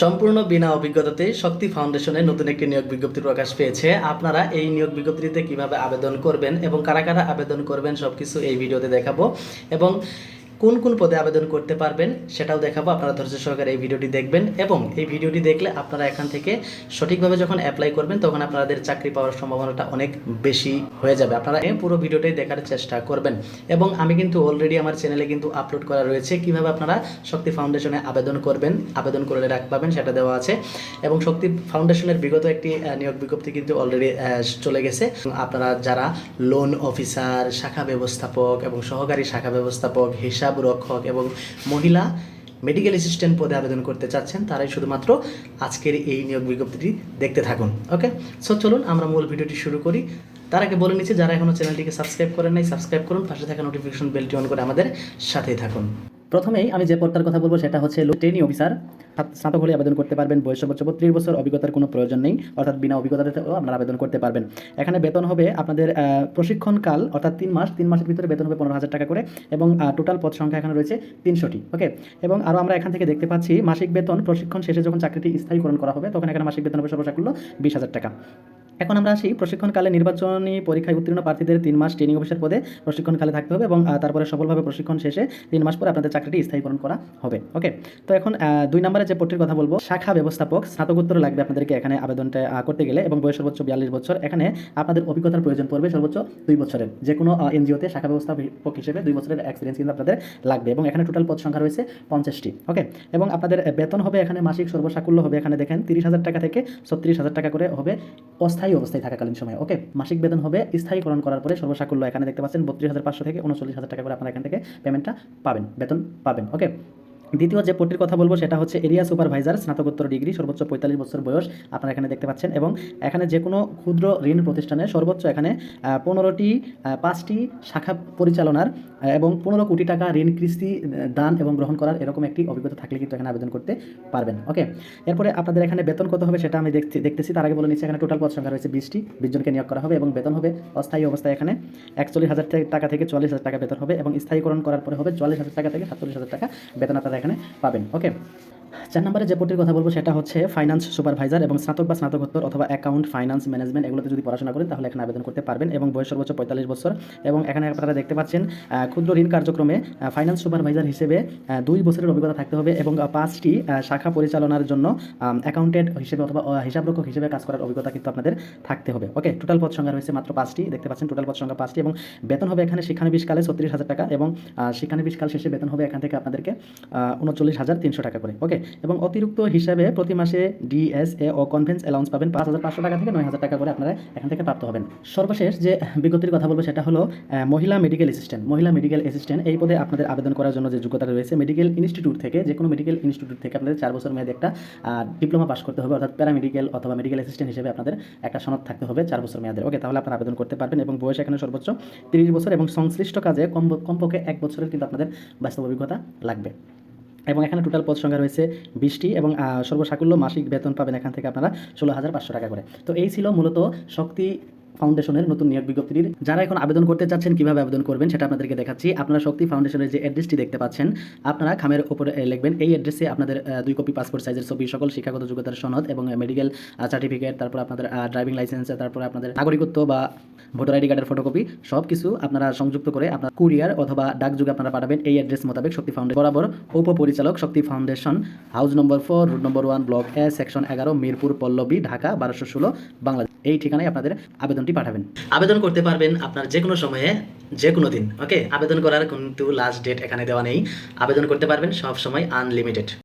সম্পূর্ণ বিনা অভিজ্ঞতাতে শক্তি ফাউন্ডেশনে নতুন একটি নিয়োগ বিজ্ঞপ্তি প্রকাশ পেয়েছে। আপনারা এই নিয়োগ বিজ্ঞপ্তিতে কীভাবে আবেদন করবেন এবং কারা কারা আবেদন করবেন সবকিছু এই ভিডিওতে দেখাবো। এবং কোন কোন পদে আবেদন করতে পারবেন সেটাও দেখাবো। আপনারা ধৈর্য সহকারে এই ভিডিওটি দেখবেন এবং এই ভিডিওটি দেখলে আপনারা এখান থেকে সঠিকভাবে যখন অ্যাপ্লাই করবেন, তখন আপনাদের চাকরি পাওয়ার সম্ভাবনাটা অনেক বেশি হয়ে যাবে। আপনারা এই পুরো ভিডিওটাই দেখার চেষ্টা করবেন। এবং আমি কিন্তু অলরেডি আমার চ্যানেলে কিন্তু আপলোড করা রয়েছে। কীভাবে আপনারা শক্তি ফাউন্ডেশনে আবেদন করবেন, আবেদন করলে রাখ পাবেন সেটা দেওয়া আছে। এবং শক্তি ফাউন্ডেশনের বিগত একটি নিয়োগ বিজ্ঞপ্তি কিন্তু অলরেডি চলে গেছে। আপনারা যারা লোন অফিসার শাখা ব্যবস্থাপক এবং সহকারী শাখা ব্যবস্থাপক, হিসাব রক্ষক এবং মহিলা মেডিকেল অ্যাসিস্ট্যান্ট পদে আবেদন করতে চাচ্ছেন, তারাই শুধুমাত্র আজকের এই নিয়োগ বিজ্ঞপ্তিটি দেখতে থাকুন ওকে সো চলুন আমরা মূল ভিডিওটি শুরু করি। তার আগে বলে নিচ্ছি, যারা এখনও চ্যানেলটিকে সাবস্ক্রাইব করেন নাই সাবস্ক্রাইব করুন, পাশে থাকা নোটিফিকেশন বেলটি অন করে আমাদের সাথেই থাকুন। প্রথমেই আমি যে পদটার কথা বলব সেটা হচ্ছে ট্রেনিং অফিসার স্নাতক হলে আবেদন করতে পারবেন, বয়স সর্বোচ্চ বত্রিশ বছর, অভিজ্ঞতার কোনো প্রয়োজন নেই, অর্থাৎ বিনা অভিজ্ঞতাতেও আপনারা আবেদন করতে পারবেন। এখানে বেতন হবে আপনাদের প্রশিক্ষণকাল, অর্থাৎ তিন মাস, তিন মাসের ভিতরে বেতন হবে পনেরো হাজার টাকা করে এবং টোটাল পদ সংখ্যা এখানে রয়েছে তিনশোটি ওকে এবং আরও আমরা এখান থেকে দেখতে পাচ্ছি মাসিক বেতন, প্রশিক্ষণ শেষে যখন চাকরিটি স্থায়ীকরণ করা হবে, তখন এখানে মাসিক বেতন হবে সর্বসাকুল্য বিশ হাজার টাকা। এখন আমরা আসি প্রশিক্ষণকালে নির্বাচনী পরীক্ষায় উত্তীর্ণ প্রার্থীদের তিন মাস ট্রেনিং অফিসার পদে প্রশিক্ষণকালে থাকতে হবে এবং তারপরে সফলভাবে প্রশিক্ষণ শেষে তিন মাস পরে আপনাদের চাকরিটি স্থায়ীকরণ করা হবে। ওকে তো এখন দুই নম্বরে যে পদটির কথা বলব, শাখা ব্যবস্থাপক স্নাতকোত্তর লাগবে আপনাদেরকে এখানে আবেদনটা করতে গেলে এবং বয়স সর্বোচ্চ বিয়াল্লিশ বছর। এখানে আপনাদের অভিজ্ঞতার প্রয়োজন পড়বে সর্বোচ্চ দুই বছরের। যে কোনো এনজিওতে শাখা ব্যবস্থাপক হিসেবে দুই বছরের এক্সপিরিয়েন্স কিন্তু আপনাদের লাগবে এবং এখানে টোটাল পদ সংখ্যা রয়েছে পঞ্চাশটি। ওকে এবং আপনাদের বেতন হবে এখানে মাসিক সর্বসাকুল্য হবে এখানে দেখেন তিরিশ হাজার টাকা থেকে ছত্রিশ হাজার টাকা করে হবে। অস্থায়ী অবস্থায় থাকাকালীন সময়। ওকে, মাসিক বেতন হবে, স্থায়ীকরণ করার পরে সর্বসাকুল্য এখানে দেখতে পাচ্ছেন, বত্রিশ হাজার পাঁচশো থেকে উনচল্লিশ হাজার টাকা করে আপনারা এখান থেকে পেমেন্টটা পাবেন, বেতন পাবেন, ওকে? দ্বিতীয় যে পদটির কথা বলব সেটা হচ্ছে এরিয়া সুপারভাইজার স্নাতকোত্তর ডিগ্রি সর্বোচ্চ পঁয়তাল্লিশ বছর বয়স আপনারা এখানে দেখতে পাচ্ছেন এবং এখানে যে কোনো ক্ষুদ্র ঋণ প্রতিষ্ঠানে সর্বোচ্চ এখানে পনেরোটি পাঁচটি শাখা পরিচালনার এবং পনেরো কোটি টাকা ঋণ আহ, দান এবং গ্রহণ করার এরকম একটি অভিজ্ঞতা থাকলে কিন্তু এখানে আবেদন করতে পারবেন। ওকে এরপরে আপনাদের এখানে বেতন কত হবে সেটা আমি দেখছি দেখতেছি। তার আগে বলে নিচ্ছি এখানে টোটাল পদ সংখ্যা রয়েছে বিশটি বিশ জনকে নিয়োগ করা হবে এবং বেতন হবে অস্থায়ী অবস্থায় এখানে একচল্লিশ হাজার টাকা থেকে চল্লিশ হাজার টাকা বেতন হবে এবং স্থায়ীকরণ করার পরে হবে চল্লিশ হাজার টাকা থেকে সাতচল্লিশ হাজার টাকা বেতন আপনারা এখানে পাবেন ওকে চার নম্বরে যে পদটির কথা বলব সেটা হচ্ছে ফাইন্যান্স সুপারভাইজার এবং স্নাতক বা স্নাতকোত্তর অথবা অ্যাকাউন্ট ফাইন্যান্স ম্যানেজমেন্ট এগুলোতে যদি পড়াশোনা করেন তাহলে এখানে আবেদন করতে পারবেন এবং বয়স সর্বোচ্চ পঁয়তাল্লিশ বছর এবং এখানে আপনারা দেখতে পাচ্ছেন ক্ষুদ্র ঋণ কার্যক্রমে ফাইন্যান্স সুপারভাইজার হিসেবে দুই বছরের অভিজ্ঞতা থাকতে হবে এবং পাঁচটি শাখা পরিচালনার জন্য অ্যাকাউন্টেন্ট হিসেবে অথবা হিসাবরক্ষক হিসেবে কাজ করার অভিজ্ঞতা কিন্তু আপনাদের থাকতে হবে। ওকে টোটাল পদ সংখ্যা রয়েছে মাত্র পাঁচটি, দেখতে পাচ্ছেন টোটাল পদ সংখ্যা পাঁচটি এবং বেতন হবে এখানে শিক্ষানবিশকালে ছত্রিশ হাজার টাকা এবং শিক্ষানবিশকাল শেষে বেতন হবে এখান থেকে আপনাদেরকে উনচল্লিশ হাজার তিনশো টাকা করে। ওকে এবং অতিরিক্ত হিসাবে প্রতি মাসে ডিএসএ ও কনভেন্স অ্যালাউন্স পাবেন পাঁচ হাজার পাঁচশো টাকা থেকে নয় হাজার টাকা করে আপনারা এখান থেকে প্রাপ্ত হবেন। সর্বশেষ যে বিজ্ঞপ্তির কথা বলব সেটা হলো মহিলা মেডিকেল অ্যাসিস্ট্যান্ট মহিলা মেডিকেল অ্যাসিস্ট্যান্ট এই পদে আপনাদের আবেদন করার জন্য যে যোগ্যতা রয়েছে মেডিকেল ইনস্টিটিউট থেকে, যে কোনো মেডিকেল ইনস্টিটিউট থেকে আপনাদের চার বছর মেয়াদে একটা ডিপ্লোমা পাস করতে হবে, অর্থাৎ প্যারামেডিকেল অথবা মেডিকেল অ্যাসিস্ট্যান্ট হিসেবে আপনাদের একটা সনদ থাকতে হবে চার বছর মেয়াদের ওকে তাহলে আপনারা আবেদন করতে পারবেন এবং বয়স এখানে সর্বোচ্চ তিরিশ বছর এবং সংশ্লিষ্ট কাজে কম, কমপক্ষে এক বছরের কিন্তু আপনাদের বাস্তব অভিজ্ঞতা লাগবে। এবং এখানে টোটাল পদ সংখ্যা রয়েছে বিশটি এবং সর্বসাকুল্য মাসিক বেতন পাবেন এখান থেকে আপনারা ষোলো হাজার পাঁচশো টাকা করে। তো এই ছিল মূলত শক্তি ফাউন্ডেশনের নতুন নিয়োগ বিজ্ঞপ্তির। যারা এখন আবেদন করতে চাচ্ছেন, কীভাবে আবেদন করবেন সেটা আপনাদেরকে দেখাচ্ছি। আপনারা শক্তি ফাউন্ডেশনের যে অ্যাড্রেসটি দেখতে পাচ্ছেন, আপনারা খামের উপরে লিখবেন। এই অ্যাড্রেসে আপনাদের দুই কপি পাসপোর্ট সাইজের ছবি, সকল শিক্ষাগত যোগ্যতার সনদ এবং মেডিকেল সার্টিফিকেট তারপর আপনাদের ড্রাইভিং লাইসেন্স তারপর আপনাদের নাগরিকত্ব বা ভোটার আইডি কার্ডের ফটোকপি সব কিছু আপনারা সংযুক্ত করে আপনার কুরিয়ার অথবা ডাকযোগে আপনারা পাঠাবেন এই অ্যাড্রেস মোতাবেক শক্তি ফাউন্ডেশন বরাবর উপপরিচালক Shakti foundation house number four road number one block A section এগারো, মিরপুর, পল্লবী, ঢাকা, বারোশো ষোলো, বাংলাদেশ। এই ঠিকানায় আপনাদের আবেদনটি পাঠাবেন। আবেদন করতে পারবেন আপনার যে কোনো সময়ে যে কোনো দিন ওকে আবেদন করার কিন্তু লাস্ট ডেট এখানে দেওয়া নেই। আবেদন করতে পারবেন সব সময় আনলিমিটেড